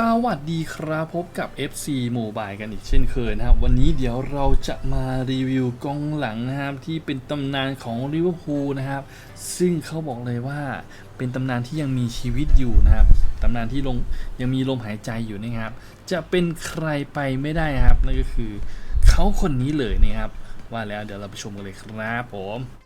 สวัสดีครับพบกับ FC Mobile กันอีกเช่นเคยนะครับ วันนี้เดี๋ยวเราจะมารีวิวกองหลังนะครับ ที่เป็นตำนานของลิเวอร์พูลนะครับ ซึ่งเขาบอกเลยว่าเป็นตำนานที่ยังมีชีวิตอยู่นะครับ ตำนานที่ลงยังมีลมหายใจอยู่นะครับ จะเป็นใครไปไม่ได้ครับ นั่นก็คือเขาคนนี้เลยนะครับ ว่าแล้วเดี๋ยวเราไปชมกันเลยครับผม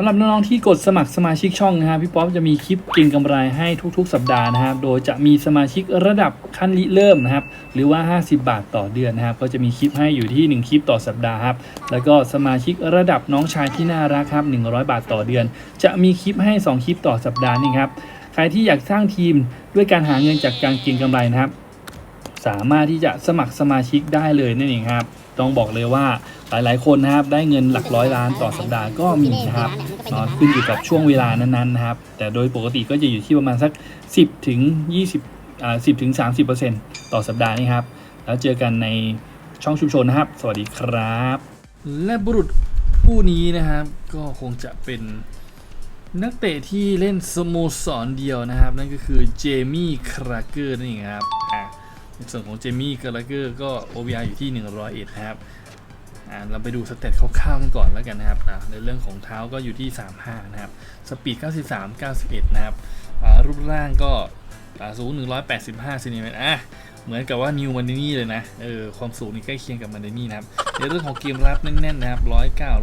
ำหรับน้องๆที่กดสมัครสมาชิกช่องนะครับพี่ป๊อปจะมีคลิปเก่งกำไรให้ทุกๆ สัปดาห์นะครับ โดยจะมีสมาชิกระดับขั้นริเริ่มนะครับ หรือว่า 50 บาทต่อเดือนนะครับ ก็จะมีคลิปให้อยู่ที่ 1 คลิปต่อสัปดาห์ครับ แล้วก็สมาชิกระดับน้องชายที่น่ารักครับ 100 บาทต่อเดือน จะมีคลิปให้ 2 คลิปต่อสัปดาห์นี่ครับ ใครที่อยากสร้างทีมด้วยการหาเงินจากการเก็งกำไรนะครับ สามารถที่จะสมัครสมาชิกได้เลยนั่นเองครับ ต้องบอกเลยว่า หลายๆ คนนะครับได้เงินหลักร้อยล้านต่อสัปดาห์ก็มีนะครับนอนขึ้นอยู่กับช่วงเวลานั้นๆนะครับ แต่โดยปกติก็จะอยู่ที่ประมาณสัก 10ถึง20อ่า10ถึง30%ต่อสัปดาห์นี่ครับ แล้วเจอกันในช่องชุมชนนะครับ สวัสดีครับ และบุรุษผู้นี้นะครับ ก็คงจะเป็นนักเตะที่เล่นสโมสรเดียวนะครับ นั่นก็คือเจมี่คราเกอร์นั่นเองครับอะในส่วนของเจมี่คราเกอร์ก็ OBR อยู่ที่ 101 นะครับ เราไปดูสเตตคร่าวๆกันก่อนแล้วกันนะครับอะในเรื่องของเท้าก็อยู่ที่ 35 นะครับ สปีด 93 91 นะครับรูปร่างก็อ่าสูง 185เซนติเมตรอะเหมือนกับว่านิวมันนี่เลยนะเออความสูงนี่ใกล้เคียงกับมันนี่นะครับในเรื่องของเกมรับแน่นๆนะครับ109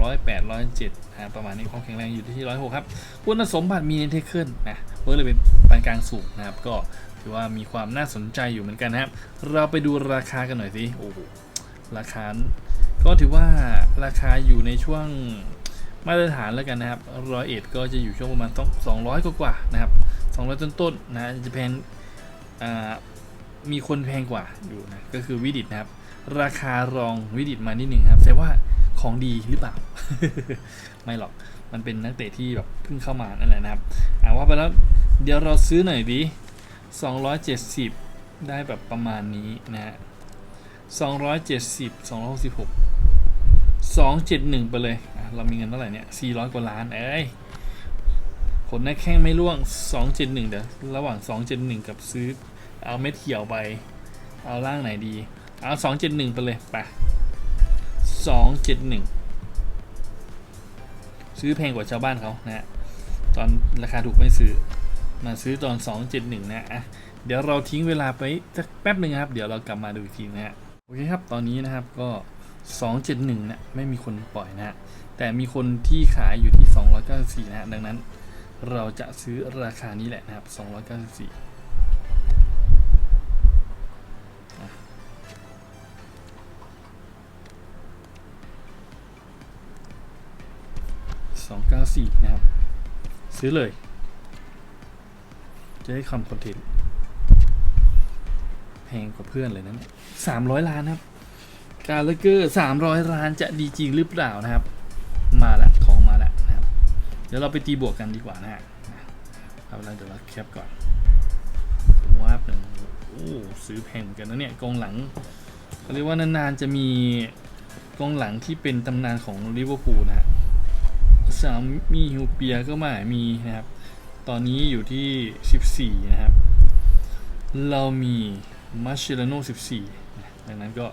108 107นะครับประมาณนี้ความแข็งแรงอยู่ที่106ครับคุณสมบัติมีในเทเคิลนะเวิร์เลยเป็นปานกลางสูงนะครับก็ถือว่ามีความน่าสนใจอยู่เหมือนกันนะครับ เราไปดูราคากันหน่อยสิโอ้โหราคา ก็ถือว่าราคาอยู่ในช่วงมาตรฐานแล้วกันนะครับร้อยเอ็ดก็จะอยู่ช่วงประมาณต้องสองร้อยกว่าๆนะครับสองร้อยต้นๆนะจะแพงมีคนแพงกว่าอยู่นะก็คือวิดิตนะครับ ราคารองวิดิตมานิดหนึ่งครับแต่ว่าของดีหรือเปล่า ไม่หรอกมันเป็นนักเตะที่แบบเพิ่งเข้ามานั่นแหละนะครับอ่าว่าไปแล้วเดี๋ยวเราซื้อหน่อยดิ270 ได้แบบประมาณนี้นะฮะ270 266 271ไปเลย เรามีเงินเท่าไหร่เนี่ย400กว่าล้าน เอ้ยผลหน้าแข้งไม่ร่วง271เจ็ดหนึ่งเดี๋ยวระหว่าง271กับซื้อ เอาเม็ดเขียวไป เอาล่างไหนดี เอา271ไปเลยไป271ซื้อแพงกว่าชาวบ้านเขานะฮะตอนราคาถูกไม่ซื้อ มาซื้อตอน 271 นะอะเดี๋ยวเราทิ้งเวลาไปสักแป๊บหนึ่งครับ เดี๋ยวเรากลับมาดูอีกทีนะฮะ โอเคครับ ตอนนี้นะครับก็ 271นะไม่มีคนปล่อยนะฮะแต่มีคนที่ขายอยู่ที่ 294นะฮะดังนั้นเราจะซื้อราคานี้แหละนะครับ 294 294 นะครับ ซื้อเลย จะได้คำคอนเทนต์แพงกว่าเพื่อนเลยนะเนี่ยสามร้อยล้านครับ การเลเกอร์สามร้อยล้านจะดีจริงหรือเปล่านะครับ มาแล้วของมาแล้วนะครับ เดี๋ยวเราไปตีบวกกันดีกว่านะฮะเอาละเดี๋ยวเราแคปก่อนวาบหนึ่งโอ้ซื้อแพงเหมือนกันนะเนี่ยกองหลังเขาเรียกว่านานๆจะมีกองหลังที่เป็นตำนานของลิเวอร์พูลนะฮะสามมีฮิวเปียก็มามีนะครับ ตอนนี้อยู่ที่ 14 นะครับ เรามีมาเชลโน่14 ดังนั้นก็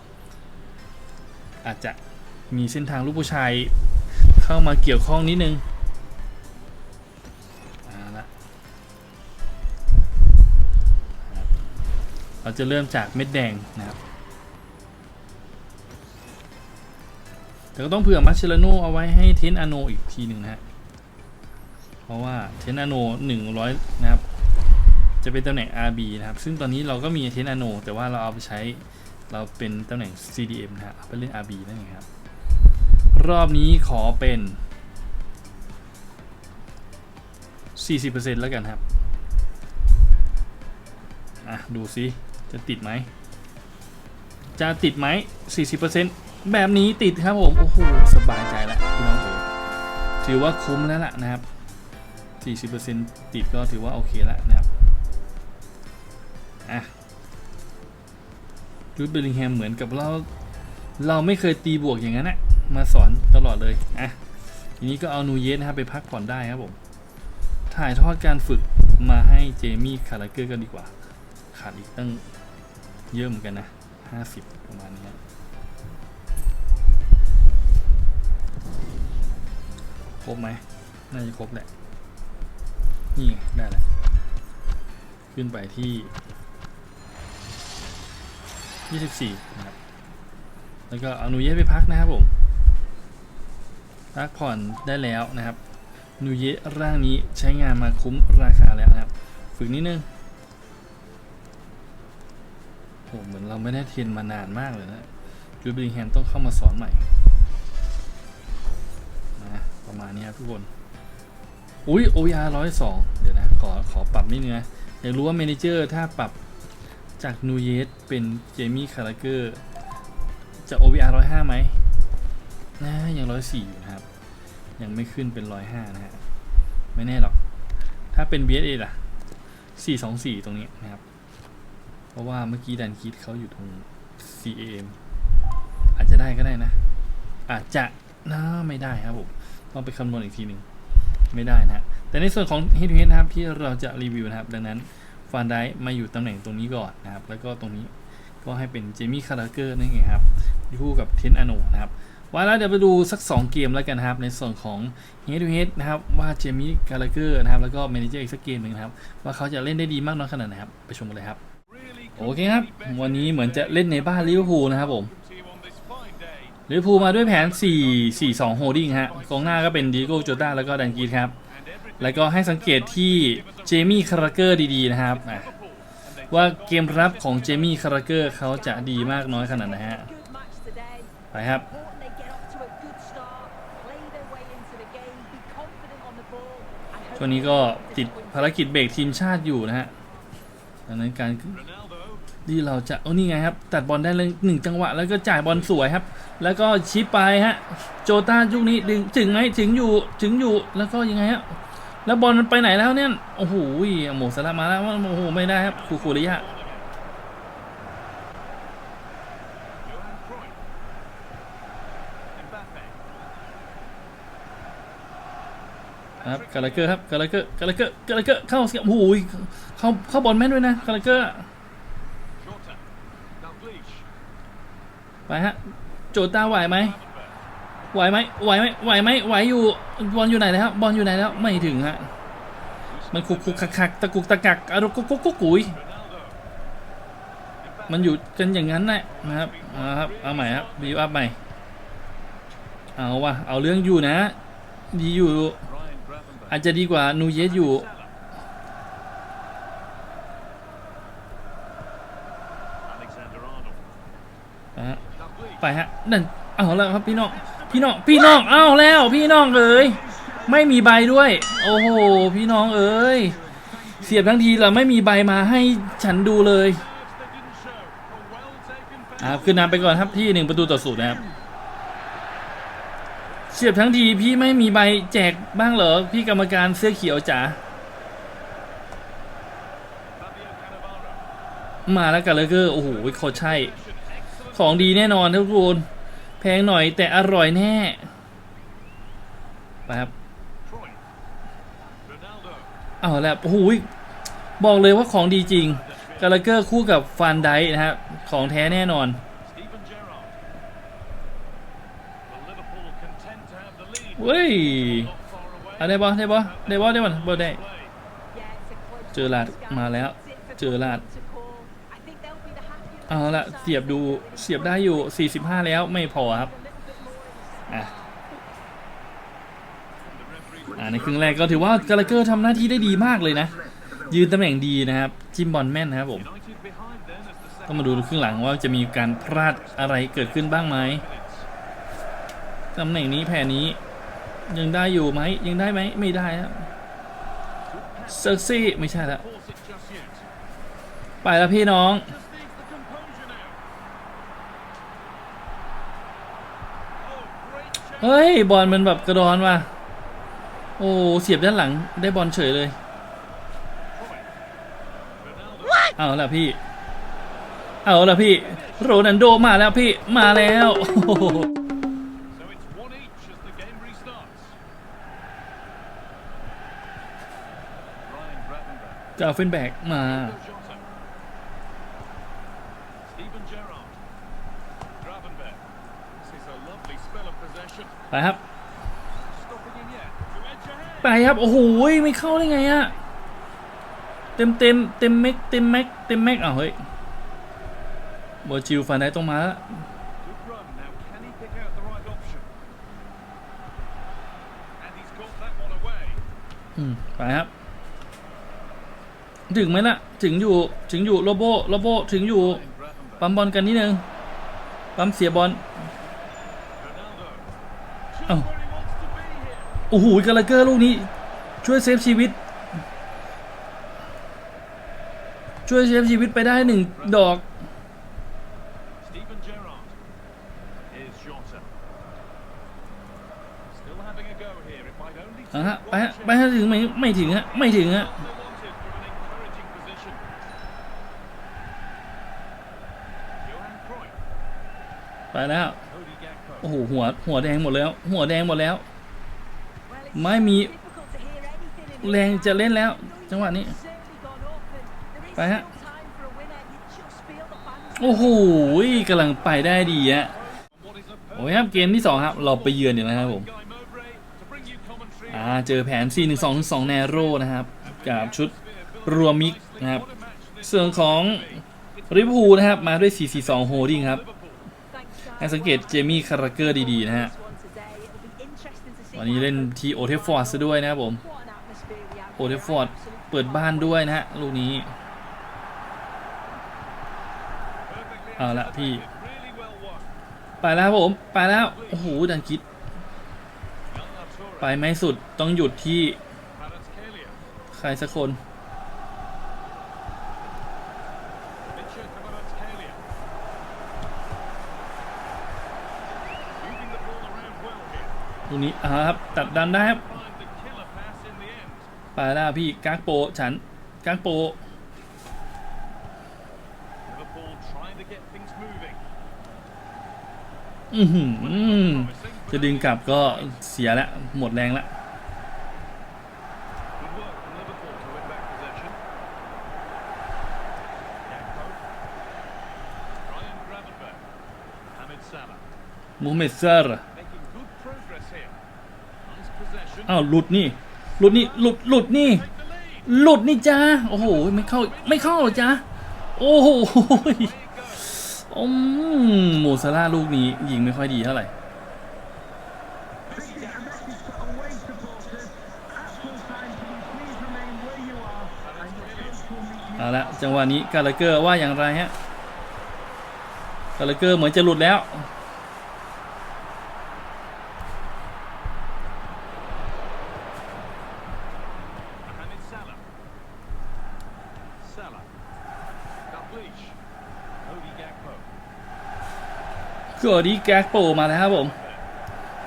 อาจจะมีเส้นทางลูกผู้ชายเข้ามาเกี่ยวข้องนิดนึงเอาละครับเราจะเริ่มจากเม็ดแดงนะครับ แต่ก็ต้องเผื่อมาเชลโนเอาไว้ให้เทนอโนอีกทีหนึ่งนะฮะ เพราะว่าเทนอโน100 นะครับ จะเป็นตำแหน่ง RB นะครับ ซึ่งตอนนี้เราก็มีเทนอโนแต่ว่าเราเอาไปใช้ เราเป็นตำแหน่ง CDM นะฮะเอาไปเล่น RB นั่นเองครับ รอบนี้ขอเป็น 40%แล้วกันครับ อะ ดูซิ จะติดไหม จะติดไหม 40%แบบนี้ติดครับผม โอ้โห สบายใจแล้วพี่น้องเอ๋ถือว่าคุ้มแล้วล่ะนะครับ 40%ติดก็ถือว่าโอเคแล้วนะครับ อะ จูดเบลลิงแฮมเหมือนกับเรา เราไม่เคยตีบวกอย่างนั้นนะมาสอนตลอดเลยอะทีนี้ก็เอานูเยสนะครับไปพักผ่อนได้ครับผมถ่ายทอดการฝึกมาให้เจมี่คาราเกอร์กันดีกว่า ขาดอีกตั้งเยอะเหมือนกันนะ 50 ประมาณนี้ครบไหมน่าจะครบแหละ นี่ได้แล้ว ขึ้นไปที่ 24นะครับ แล้วก็เอานูเยสไปพักนะครับผม พักผ่อนได้แล้วนะครับ นูเยสร่างนี้ใช้งานมาคุ้มราคาแล้วนะครับ ฝึกนิดนึงโหเหมือนเราไม่ได้เทรนมานานมากเลยนะจูบิงแฮมต้องเข้ามาสอนใหม่นะประมาณนี้ครับทุกคน อุ้ย OR ร้อยสองเดี๋ยวนะ ขอขอปรับนิดนึงนะอยากรู้ว่าเมนเจอร์ถ้าปรับ จากนูเยสเป็นเจมี่คาราเกอร์จะ OVR ร้อยห้าไหมนะยังร้อยสี่อยู่นะครับ ยังไม่ขึ้นเป็นร้อยห้านะฮะ ไม่แน่หรอก ถ้าเป็น BSA ล่ะ 424 ตรงนี้นะครับ เพราะว่าเมื่อกี้ดันคิดเขาอยู่ตรง CAM อาจจะได้ก็ได้นะ อาจจะนะไม่ได้ครับผมต้องไปคำนวณอีกทีหนึ่งไม่ได้นะฮะแต่ในส่วนของ Head to Head นะครับที่เราจะรีวิวนะครับ ดังนั้น ฟานไดมาอยู่ตำแหน่งตรงนี้ก่อนนะครับ แล้วก็ตรงนี้ก็ให้เป็นเจมี่คาราเกอร์นั่นไงครับคู่กับเทนอโนนะครับว่าแล้วเดี๋ยวไปดูสัก 2 เกมแล้วกันนะครับ ในส่วนของ Head to h e a นะครับ ว่าเจมี่คาราเกอร์นะครับ แล้วก็เมนเจอร์อีกสักเกมหนึ่งครับ ว่าเขาจะเล่นได้ดีมากน้อยขนาดไหนครับ ไปชมกันเลยครับ โอเคครับ วันนี้เหมือนจะเล่นในบ้านลิเวอร์พูลนะครับผมลิเวอร์พูลมาด้วยแผน 4 4 2 holding ฮะกองหน้าก็เป็นดิโก้โจต้าแล้วก็ดันกีครับ แล้วก็ให้สังเกตที่เจมี่คาราเกอร์ดีๆนะครับว่าเกมรับของเจมี่คาราเกอร์เขาจะดีมากน้อยขนาดไหนฮะไปครับช่วงนี้ก็ติดภารกิจเบรกทีมชาติอยู่นะฮะดังนั้นการที่เราจะโอ้นี่ไงครับ ตัดบอลได้เลยหนึ่งจังหวะ แล้วก็จ่ายบอลสวยครับ แล้วก็ชิปไปฮะ โจต้ายุคนี้ดึงถึงไหมถึงอยู่ถึงอยู่แล้วก็ยังไงฮะ แล้วบอลมันไปไหนแล้วเนี่ย โอ้โหหมูสลับมาแล้วโอ้โห ไม่ได้ครับ คูคูริยะครับกาลาเกอร์ครับกาลาเกอร์กาลาเกอร์กาลาเกอร์เข้าเสียโอ้โหเข้าเข้าบอลแม่นด้วยนะกาลาเกอร์ไปฮะ โจตาไหวไหม ไหวไหมไหวไหมไหวไหมไหวอยู่บอลอยู่ไหนแล้วบอลอยู่ไหนแล้วไม่ถึงฮะมันคุกคุกคักคักตะกุกตะกักอารกุกกุกกุกกุยมันอยู่กันอย่างนั้นแหละนะครับเอาครับเอาใหม่ครับบีอัพใหม่เอาว่ะเอาเรื่องอยู่นะ ดีอยู่ อาจจะดีกว่านูเยสอยู่ไปฮะนั่นเอาแล้วครับพี่น้อง พี่น้องพี่น้องเอ้าแล้วพี่น้องเอ้ยไม่มีใบด้วย โอ้โหพี่น้องเอ้ยเสียบทั้งทีเราไม่มีใบมาให้ฉันดูเลยอ่าขึ้นนำไปก่อนครับที่หนึ่งประตูต่อศูนย์นะครับเสียบทั้งทีพี่ไม่มีใบแจกบ้างเหรอพี่กรรมการเสื้อเขียวจ๋ามาแล้วกันเลยก็โอ้โหเขาใช่ ของดีแน่นอนทุกคน แพงหน่อยแต่อร่อยแน่ไปครับเอาแล้วโอ้โหบอกเลยว่าของดีจริงกาลเกอร์คู่กับฟันไดนะฮะของแท้แน่นอนเว้ยเอาได้บอได้บอได้บอได้บอได้ เจอลาดมาแล้ว เจอลาด เอาละเสียบดูเสียบได้อยู่ 45 แล้วไม่พอครับอะอ่าในครึ่งแรกก็ถือว่ากาลเกอร์ทำหน้าที่ได้ดีมากเลยนะ ยืนตำแหน่งดีนะครับ จิ้มบอลแม่นนะครับผม ต้องมาดูครึ่งหลังว่าจะมีการพลาดอะไรเกิดขึ้นบ้างไหมตำแหน่งนี้แผนนี้ ยังได้อยู่ไหมยังได้ไหมไม่ได้ครับเซอร์ซี่ไม่ใช่แล้วไปแล้วพี่น้อง เฮ้ย บอลมันแบบกระดอนว่ะ โอ้ เสียบด้านหลังได้บอลเฉยเลย เอาละพี่ เอาละพี่ โรนันโดมาแล้วพี่ มาแล้วโอ้โห So it's one each as the game restarts. Ryan Gravenberch. กาเฟนแบกมา ไปครับ ไปครับ โอ้โหไม่เข้าได้ไงอะเต็มเต็มเต็มแม็กเต็มแม็กเต็มแม็กอ้าวเฮ้ยบอจิวฟันได้ต้องมาแล้วไปครับ ถึงไหมล่ะ ถึงอยู่ ถึงอยู่โรโบโรโบ ถึงอยู่ ปั๊มบอลกันนิดนึง ปั๊มเสียบอล Ronaldo. Just Oh. where he wants to be here. โอ้โหกาลาเกอร์ลูกนี้ ช่วยเซฟชีวิต ช่วยเซฟชีวิตไปได้หนึ่งดอก Steven Gerrard. Here's Jota. Still having a go here. It might only อะ take ฮะไป one ฮะไป chance. ฮะถึงไหมไม่ถึงฮะไม่ถึงฮะ They wanted from an encouraging position. Johan Cruyff. ไปแล้ว Cody Gakpo. โอ้โหหัวหัวแดงหมดแล้ว หัวแดงหมดแล้ว ไม่มีแรงจะเล่นแล้ว จังหวะนี้ ไปฮะ โอ้โหกำลังไปได้ดีฮะโอ้ยครับเกมที่สองครับ เราไปเยือนอยู่นะครับผมอ่าเจอแผน 4 1 2 2 แนโร่นะครับ กับชุดรวมมิกนะครับ ส่วนของริเวอร์พูนะครับ มาด้วย 4 4 2 โฮดดิ้งครับ ให้สังเกตเจมี่คาราเกอร์ดี ๆ นะฮะ วันนี้เล่นที่โอเทฟฟอร์ดซะด้วยนะครับผม โอเทฟฟอร์ดเปิดบ้านด้วยนะฮะ ลูกนี้ เอาละพี่ ไปแล้วผม ไปแล้ว โอ้โห ดันคิด ไปไม่สุดต้องหยุดที่ ใครสักคน ลูกนี้อ่าครับตัดดันได้ครับ Find the killer pass in the end. ไปแล้วพี่กากโปฉันกากโป Liverpool trying to get things moving. อือหือ Promising, จะ but ดึงกลับก็เสียแล้วหมดแรงแล้ว good work from Liverpool to win back possession. Gakpo. Ryan Gravenberch. Mohamed Salah. มูฮัมเหม็ดเซอร์ อ้าวหลุดนี่หลุดนี่หลุดหลุดนี่ หลุดนี่จ้าโอ้โหไม่เข้าไม่เข้าหรอจ้าโอ้โหอืมโมซาร่าลูกนี้ยิงไม่ค่อยดีเท่าไหร่เอาละจังหวะนี้กาลาเกอร์ว่าอย่างไรฮะกาลาเกอร์เหมือนจะหลุดแล้ว กอดีแก๊กโปมาแล้วครับผม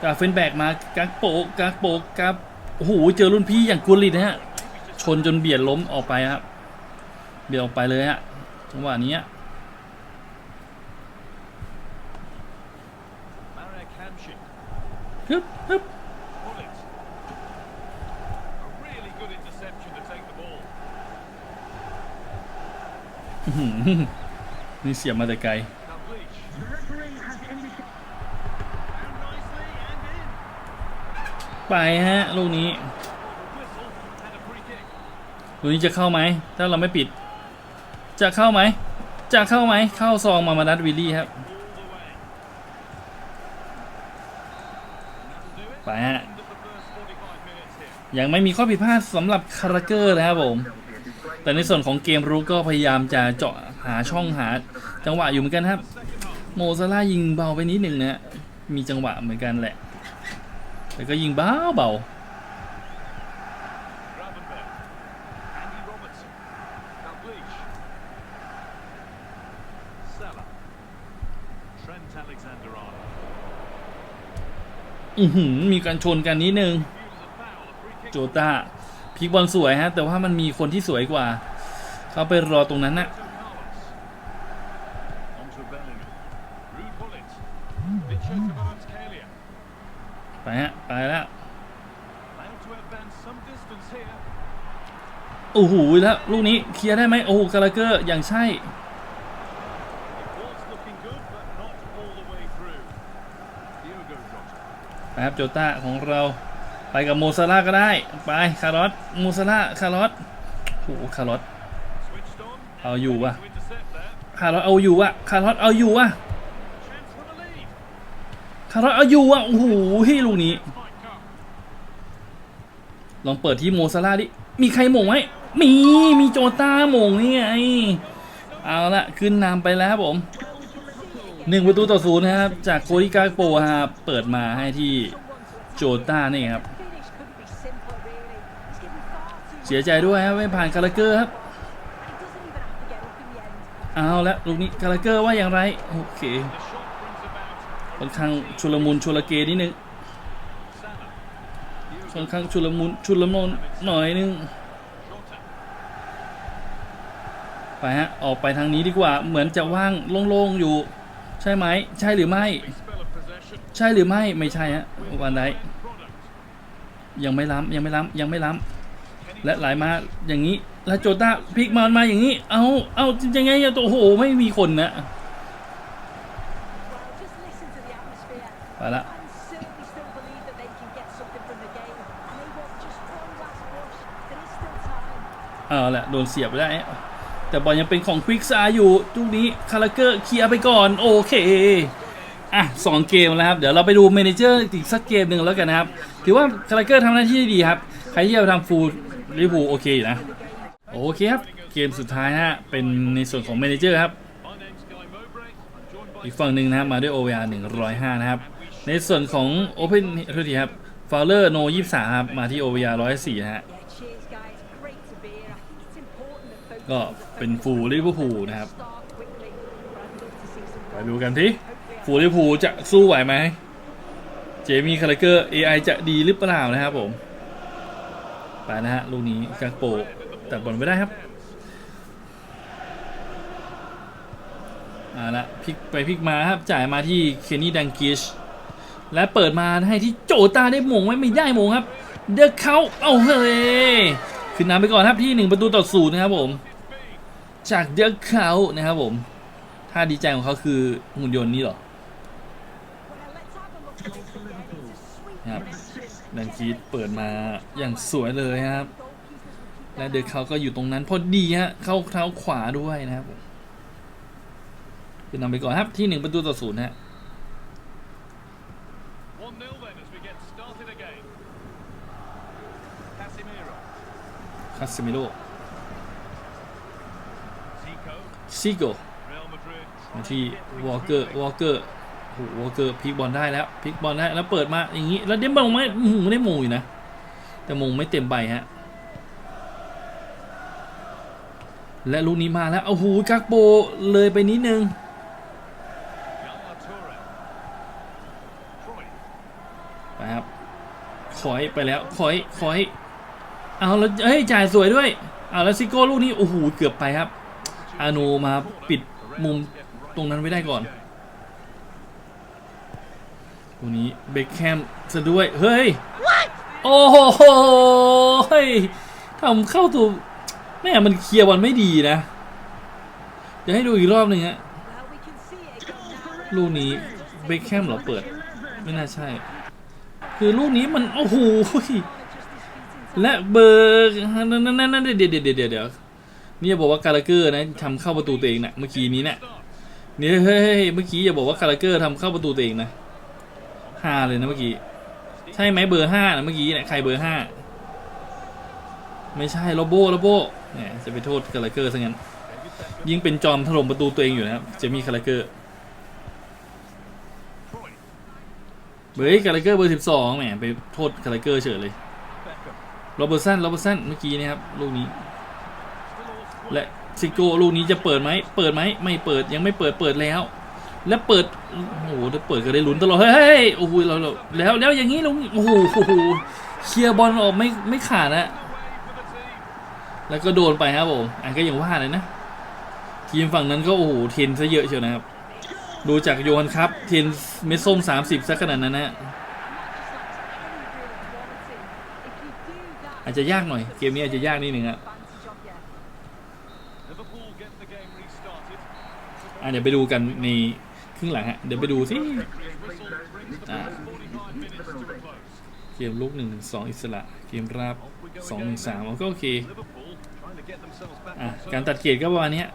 กาเฟนแบกมาแก๊กโปแก๊กโปกับโอ้โหเจอรุ่นพี่อย่างกุลิตนะฮะชนจนเบียดล้มออกไปครับ เบียดออกไปเลยฮะจังหวะนี้ Marek Hamšík. ฮึบฮึบ Pull it. A really good interception to take the ball. อื้อหือนี่เสียบมาแต่ไกล ไปฮะลูกนี้ลูกนี้จะเข้าไหม ถ้าเราไม่ปิด จะเข้าไหม จะเข้าไหม เข้าซองมามานัดวิลลี่ครับ ไปฮะ ยังไม่มีข้อผิดพลาดสำหรับคาราเกอร์นะครับผม แต่ในส่วนของเกมรุกก็พยายามจะเจาะหาช่องหาจังหวะอยู่เหมือนกันครับ โมซาร่ายิงเบาไปนิดหนึ่งนะมีจังหวะเหมือนกันแหละ แต่ก็ยิงเบาเบาอือหือมีการชนกันนิดนึง โจตาพิกบอลสวยฮะ แต่ว่ามันมีคนที่สวยกว่า เขาไปรอตรงนั้นนะ่ะ ไปฮะ ไปแล้ว Allowed to advance some distance here. โอ้โหแล้วลูกนี้เคลียร์ได้ไหมโอ้โหกาลาเกอร์อย่างใช่ It was looking good, but not all the way through. Diogo Jota. นะครับโจต้าของเราไปกับโมซาร่าก็ได้ ไปคาร์ลอสโมซาร่าคาร์ลอสโอ้โหคาร์ลอส Switched on. เอาอยู่ว่ะ To intercept there. คาร์ลอสเอาอยู่อะคาร์ลอสเอาอยู่อะ คาร์ลอาอยู่ะโอ้โหที่ลูกนี้ ลองเปิดที่โมซาร่าดิ มีใครหม่งไหมมี มีโจต้าหม่งนี่ไง เอาละขึ้นนำไปแล้วครับผมหนึ่งประตูต่อศูนย์นะครับ จากโคดิกาโปครับเปิดมาให้ที่โจต้านี่ครับ เสียใจด้วยครับไม่ผ่านคาราเกอร์ครับเอาละลูกนี้คาราเกอร์ว่าอย่างไร โอเค ค่อนข้างชุลมุนชุลเกนิดนึงค่อนข้างชุลมุนชุลมุนหน่อยนึงไปฮะออกไปทางนี้ดีกว่าเหมือนจะว่างโล่งๆอยู่ ใช่ไหมใช่หรือไม่ ใช่หรือไม่ไม่ใช่ฮะวันไดยังไม่ล้ำยังไม่ล้ำยังไม่ล้ำและไหลมาอย่างนี้แล้วโจต้าพลิกมามาอย่างนี้ เอาเอาจริงไงอะตัวโอ้โหไม่มีคนนะ เอาละโดนเสียบไปได้ แต่บอลยังเป็นของควิกซาอยู่ทุกนี้คาราเกอร์เคลียร์ไปก่อนโอเคอะสองเกมแล้วครับ เดี๋ยวเราไปดูเมนเจอร์อีกสักเกมหนึ่งแล้วกันนะครับ ถือว่าคาราเกอร์ทำหน้าที่ได้ดีครับ ใครที่จะทำฟูลลิบูโอเคอยู่นะ โอเคครับ เกมสุดท้ายนะฮะเป็นในส่วนของเมนเจอร์ครับ อีกฝั่งหนึ่งนะครับมาด้วย OVR 105 นะครับ ในส่วนของ Open โทษทีครับ Fowler No 23ครับ มาที่ OVR 104นะฮะ ก็ teams are เป็นฟูลลิเวอร์พูลนะครับ start quickly, but I'd love to see some ไป goals. ดูกันที่ฟูลลิเวอร์พูลจะสู้ไหวไหมเจมี่คาราเกอร์ AI จะดีหรือเปล่านะครับผม ไปนะฮะ ลูกนี้กากโปตัดบอลไม่ได้ครับเอาละพลิกไปพลิกมาครับ จ่ายมาที่เคนนี่ดังกิช และเปิดมาให้ที่โจตาได้หมงไหมไม่ได้หมงครับ เดอะเขาเอาเฮ้ยขึ้นนำไปก่อนครับที่ 1 ประตูต่อศูนย์นะครับผม จากเดอะเขานะครับผมท่าดีใจของเขาคือหุ่นยนต์นี่เหรอ Well, let's have a look at this again. It's a sweet ครับ connection. ดังกีดเปิดมาอย่างสวยเลยครับ Goalkeepers would keep และ their เดอะเขาก็อยู่ตรงนั้นพอดีฮะเข้าเท้าขวาด้วยนะครับผมขึ้นนำไปก่อนครับที่1ประตูต่อศูนย์ฮะ1 0 then as we get started again. Casemiro. คาสมิโล ซิโกมาที่วอลเกอร์วอลเกอร์โอ้โหวอลเกอร์พลิกบอลได้แล้วพลิกบอลได้แล้วเปิดมาอย่างนี้ แล้วเดมบอลไม่อื้อหือไม่ได้มงอยู่นะ แต่มงไม่เต็มใบฮะ และลูกนี้มาแล้วโอ้โหกักโปเลยไปนิดนึง Yaya Toure. Troy. ไปครับคอยไปแล้วคอยคอยเอาแล้วเฮ้ยจ่ายสวยด้วยเอาแล้วซิโก้ลูกนี้โอ้โหเกือบไปครับ อาโนมาปิดมุมตรงนั้นไว้ได้ก่อนลูกนี้เบคแฮมซะด้วย เฮ้ย โอ้โหเฮ้ยทำเข้าตัวแม่มันเคลียร์บอลไม่ดีนะเดี๋ยวให้ดูอีกรอบหนึ่งฮะ Well, we can see it again now. ลูกนี้เบคแฮมเหรอเปิด ไม่น่าใช่ คือลูกนี้มัน โอ้โห Just his feet inside. และเบอร์นั่นนั่นนั่นเดี๋ยวเดี๋ยวเดี๋ยวเดี๋ยวเดี๋ยว นี่อย่าบอกว่าการาเกอร์นะทำเข้าประตูตัวเองนะเมื่อกี้นี้เนี่ยนี่เฮ้ยเมื่อกี้อย่าบอกว่าการาเกอร์ทำเข้าประตูตัวเองนะห้าเลยนะเมื่อกี้ใช่ไหมเบอร์ห้านะเมื่อกี้เนี่ยใครเบอร์ห้าไม่ใช่โรโบโรโบเนี่ยจะไปโทษการาเกอร์ซะงั้นยิ่งเป็นจอมถล่มประตูตัวเองอยู่นะครับเจมี่คาราเกอร์เบอร์คาราเกอร์เบอร์สิบสองแหมไปโทษคาราเกอร์เฉยเลยโรเบอร์สันโรเบอร์สันเมื่อกี้นะครับลูกนี้ และซิโก้ลูกนี้จะเปิดไหม เปิดไหม ไม่เปิดยังไม่เปิดเปิดแล้ว แล้วเปิด โอ้โหเปิดก็ได้ลุ้นตลอด เฮ้ยโอ้โหเราเราแล้วแล้วอย่างนี้ลงโอ้โหเคลียร์บอลออกไม่ไม่ขาดนะแล้วก็โดนไปครับผมอันก็อยังว่าเลยนะ ทีมฝั่งนั้นก็โอ้โหเทนซะเยอะเชียวนะครับ ดูจากโยนครับ เทนเม็ดส้ม30ซะขนาดนั้นนะอาจจะยากหน่อย เกมนี้อาจจะยากนิดหนึ่งอะ advantage อะเดี๋ยวไปดูกันในครึ่งหลังฮะเดี๋ยวไปดูสิอ่าเกมลุกหนึ่งสองอิสระ เกมรับสองหนึ่งสามก็โอเคอะการตัดเกรดก็ประมาณเนี้ย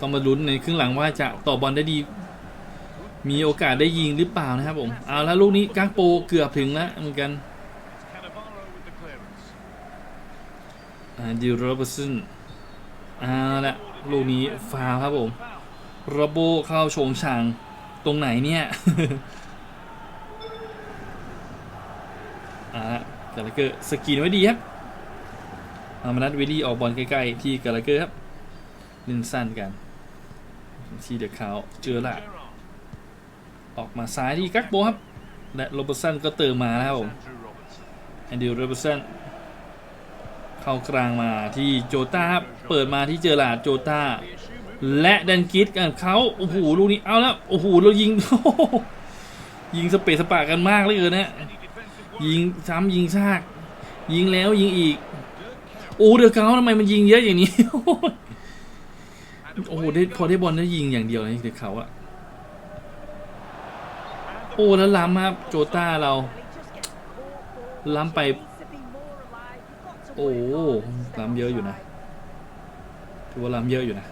ต้องมาลุ้นในครึ่งหลังว่าจะต่อบอลได้ดี มีโอกาสได้ยิงหรือเปล่านะครับผมเอาแล้วลูกนี้กังโปเกือบถึงแล้วเหมือนกัน ดิวโรเบอร์สันเอาละลูกนี้ฟาวครับผม Foul. ระโบเข้าโฉงฉางตรงไหนเนี่ยอ่ากาลเกอร์สกีนไว้ดีครับอามานัดวิลลี่ออกบอลใกล้ๆ ที่กาลาเกอร์ครับเล่นสั้นกัน ที่เดอะเขาเจอละออกมาซ้ายที่กักโบครับ และโรเบอร์สันก็เติมมาแล้วครับผมแอนดิวโรเบอร์สัน เข้ากลางมาที่โจตาครับเปิดมาที่เจอหลาโจตาและดันกิดกับเขาโอ้โหลูกนี้เอาแล้วโอ้โหเรายิงยิงสเปซสปากันมากเลยเกินนะยิงซ้ำยิงซาก ยิงแล้วยิงอีก โอ้เดือเกาทำไมมันยิงเยอะอย่างนี้ โอ้โหได้พอได้บอลได้ยิงอย่างเดียวเลยเดือเขาอะโอ้แล้วล้ำครับโจต้าเรา And he just gets โอ้ล้ำเยอะอยู่นะถือว่าล้ำเยอะอยู่นะ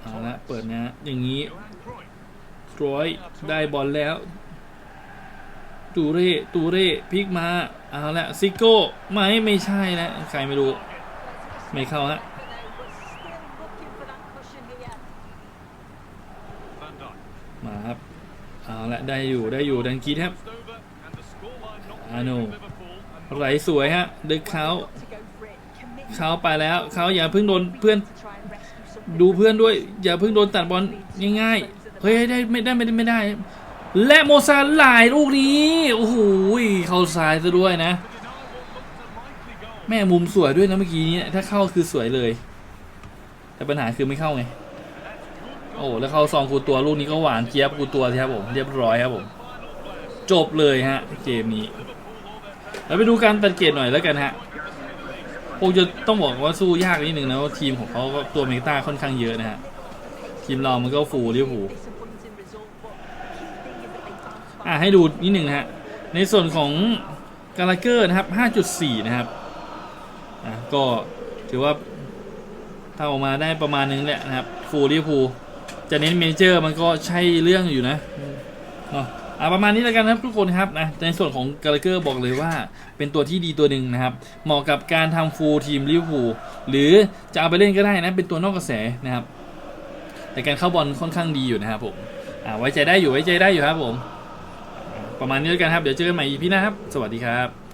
เอาละเปิดนะอย่างนี้รอยได้บอลแล้ว ตูเร่ตูเร่พลิกมาเอาละซิโก้ไหมไม่ใช่แล้วใครไม่รู้ ไม่เข้าฮะ เอาละได้อยู่ได้อยู่ดันกีครับ Closed over and the scoreline not I know. favouring Liverpool and ไหลสวยฮะ ดึกเขาเขาไปแล้วเขาอย่าเพิ่งโดนเพื่อน ดูเพื่อนด้วย อย่าเพิ่งโดนตัดบอลง่ายๆเฮ้ยได้ไม่ได้ไม่ได้ไม่ได้ และโมซาหลายลูกนี้โอ้โหเข้าซ้ายซะด้วยนะ แม่มุมสวยด้วยนะเมื่อกี้นี้ถ้าเข้าคือสวยเลย แต่ปัญหาคือไม่เข้าไง โอ้แล้วเขาซองกูตัวลูกนี้ก็หวานเจี๊ยบกูตัวครับผมเรียบร้อยครับผม จบเลยฮะ เกมนี้แล้วไปดูการตัดเกรดหน่อยแล้วกันฮะคงจะต้องบอกว่าสู้ยากนิดนึงนะว่าทีมของเขาก็ตัวเมกตาค่อนข้างเยอะนะฮะทีมเรามันก็ฟูลิเวอร์พูลอะให้ดูนิดหนึ่งนะฮะในส่วนของกาลาเกอร์นะครับ 5.4 นะครับอะก็ถือว่าถ้าออกมาได้ประมาณนึงแหละนะครับฟูลิฟู จะเน้นเมเจอร์มันก็ใช่เรื่องอยู่นะเนาะอะประมาณนี้แล้วกันนะครับทุกคนครับนะในส่วนของกาลเกอร์บอกเลยว่าเป็นตัวที่ดีตัวหนึ่งนะครับ เหมาะกับการทำฟูลทีมลิเวอร์พูลหรือจะเอาไปเล่นก็ได้นะ เป็นตัวนอกกระแสนะครับ แต่การเข้าบอลค่อนข้างดีอยู่นะครับผมอ่าไว้ใจได้อยู่ไว้ใจได้อยู่ครับผม ประมาณนี้แล้วกันครับ เดี๋ยวเจอกันใหม่ EP หน้าครับ สวัสดีครับ